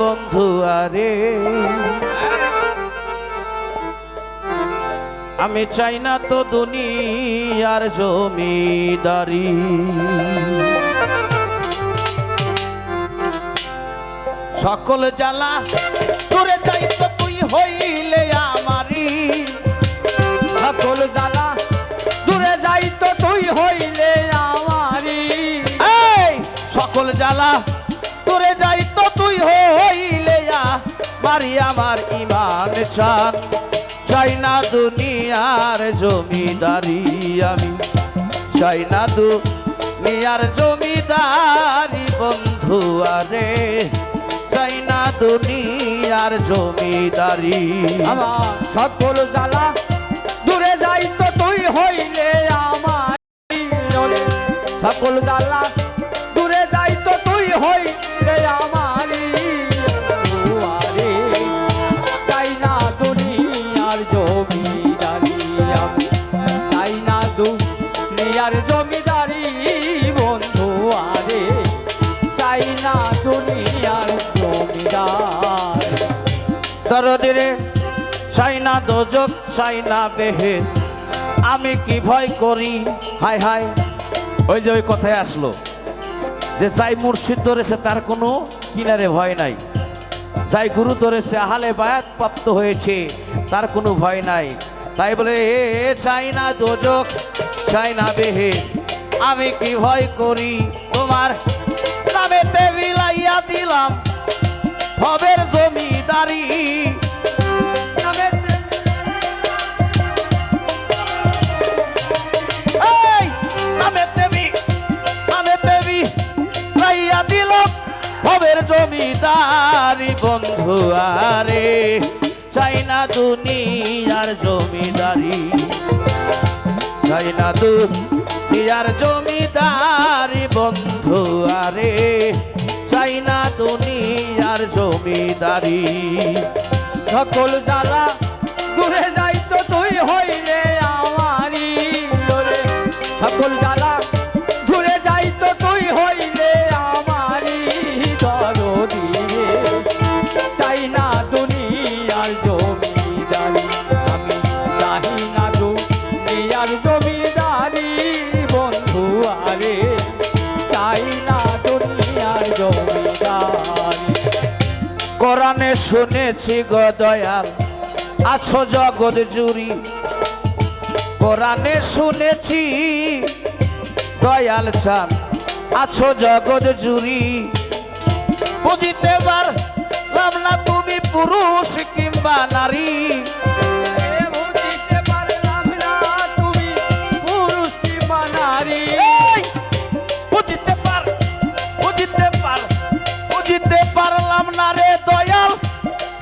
বন্ধু, আরে। আমি চাই না তো দুনিয়ার জমিদারি। সকল জ্বালা তোরে যাই তো তুই হইলে আমারি সকল জ্বালা দূরে যাই তো তুই হইলে আমারি সকল জ্বালা তোরে যাই তো হইলে মারি আমার ইমান চান। চাই না দুনিয়ার জমিদারি আমি। চাই না দুনিয়ার জমিদারি বন্ধু আরে। চাই না দুনিয়ার জমিদারি। আমার সকল জ্বালা দূরে যাই তো তুই হইলে আমারি সকল জ্বালা দুনিয়ার জমিদারি বন্ধু আরে, চাই না দুনিয়ার জমিদার। দরদিরে চাই না দোজক, চাই না বেহেস আমি কি ভয় করি? হায় হায় ওই যে ওই কথায় আসলো, যে যাই মুর্শিদ ধরেছে তার কোনো কিনারে ভয় নাই। যাই গুরু ধরেছে, আহালে বায়াত প্রাপ্ত হয়েছে, তার কোনো ভয় নাই। তাই বলে, এ, চাই না দোজক, চাই না বেহেস আমি কি ভয় করি? তোমার নামেতে বিলাইয়া দিলাম ভবের জমিদারি। জমিদারি। বন্ধু, আরে চাই না দুনিয়ার জমিদারি চাই না দুনিয়ার জমিদারি বন্ধু, আরে চাই না দুনিয়ার জমিদারি। সকল জ্বালা দূরে যাই কোরআনে শুনেছি গো দয়াল, আছো জগৎ জুড়ি। কোরআনে শুনেছি, দয়াল চান আছো জগৎ জুড়ি। বুঝিতে পারলাম না তুমি পুরুষ কিংবা নারী। পারলাম না রে দয়াল,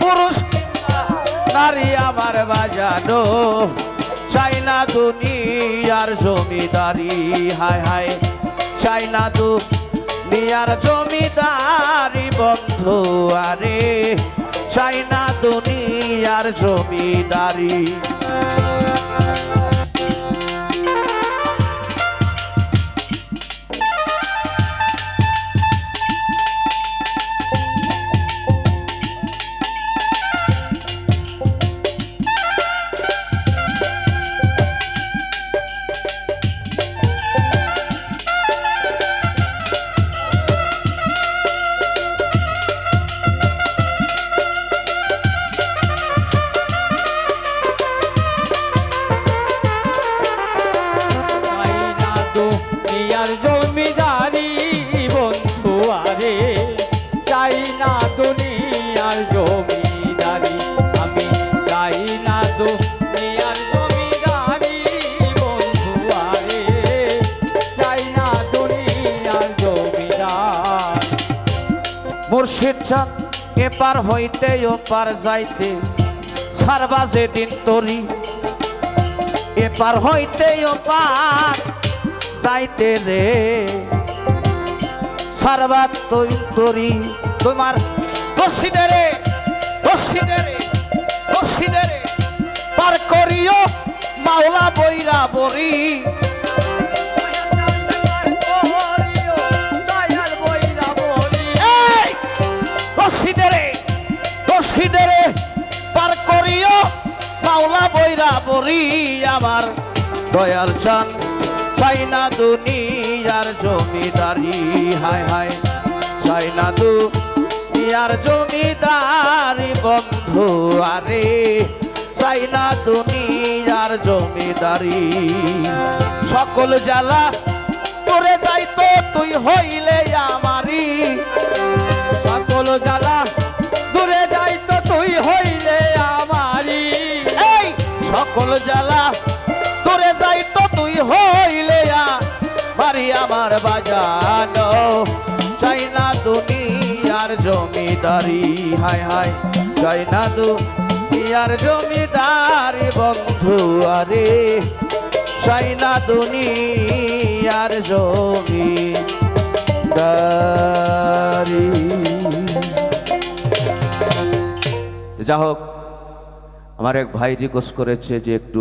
পুরুষ নারী আমার বাজানো। চাই না দুনিয়ার জমিদারি, হায় হায়। চাই না দুনিয়ার জমিদারি বন্ধু, আরে। চাই না দুনিয়ার জমিদারি। মুর্শিদ চাঁদ এপার হইতে ওপার যাইতে সারবা যেদিন তরি। এপার হইতে ওপার যাইতে রে সারবা তৈ তরি। তোমার রশিদে রে রশিদে রে রশিদে রে, পার করিও মাওলা বইরা বরি মাওলা বৈরা বরি আমার। দয়াল চান চাই না দুনিয়ার জমিদারি, হায় হায়। চাই না দুনিয়ার জমিদারি বন্ধু, আরে। চাই না দুনিয়ার জমিদারি। সকল জ্বালা তোরে যাইতো তুই হইলে আমারি সকল জ্বালা সকল জ্বালা তোরে যাইতো তুই হইলে বাড়ি আমার বাজানো। চাই না দুনিয়ার জমিদারি, হায় হায় চাই না দুনিয়ার জমিদারি বন্ধু আরে। চাই না দুনিয়ার জমিদারি। যা হোক আমার এক ভাই রিকোয়েস্ট করেছে যে একটু